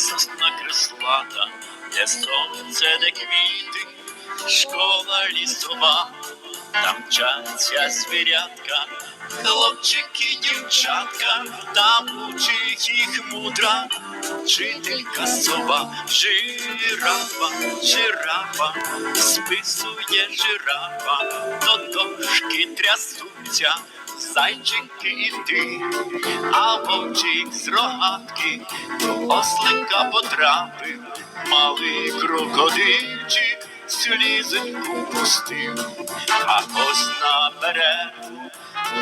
сосна креслата, де сонце, де квіти, школа лісова, там вчаться звірятка, хлопчики, дівчатка, там учить їх мудра, вчителька сова, жирафа, жирафа, списує жирафа, до дошки трясуться. Зайчики і ти, а вовчик з рогатки. До ослика потрапив, малий крокодильчик слізоньку пустив, а ось на берегу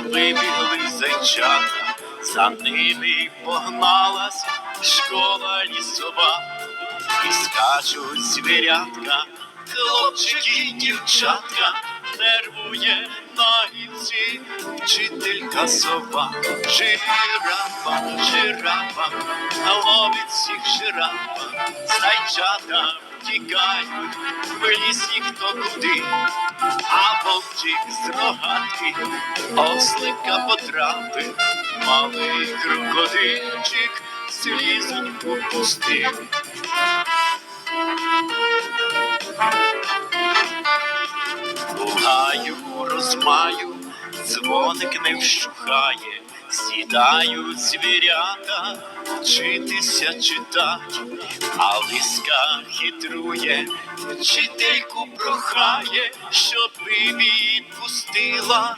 вибігли зайчата, за ними погналась школа лісова, і скачуть звірятка, хлопчики дівчатка, нервує на гілці вчителька сова, жирафа, жирафа, ловить всіх жирафа, зайчата втікають, в ліс їх хто куди, а вовчик з рогатки ослика потрапив, малий крокодильчик слізоньку пустив. Гугаю, розмаю, дзвоник не вщухає, сідають звірята, вчитися читать, а лиска хитрує, вчительку прохає, щоб і відпустила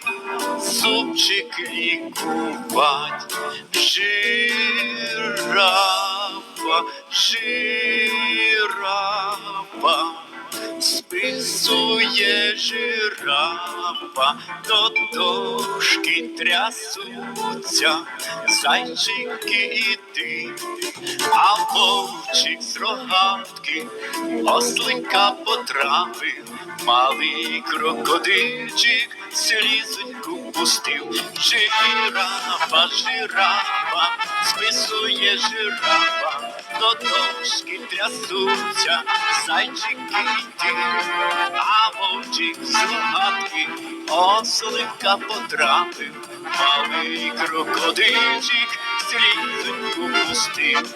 зубчик лікувать. Жирафа, жирафа. Списує жирафа, до дошки трясуться, зайчики і ти, а вовчик з рогатки ослика потрапив, малий крокодильчик слізоньку пустив, жирафа, жирафа, списує жирафа, до дошки трясуться, зайчики й ти, а вовчик з ослика потрапив, малий крокодильчик слізоньку упустив.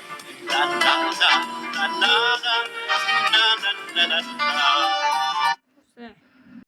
На-на-на, на-на-на, на-на-на-на-на.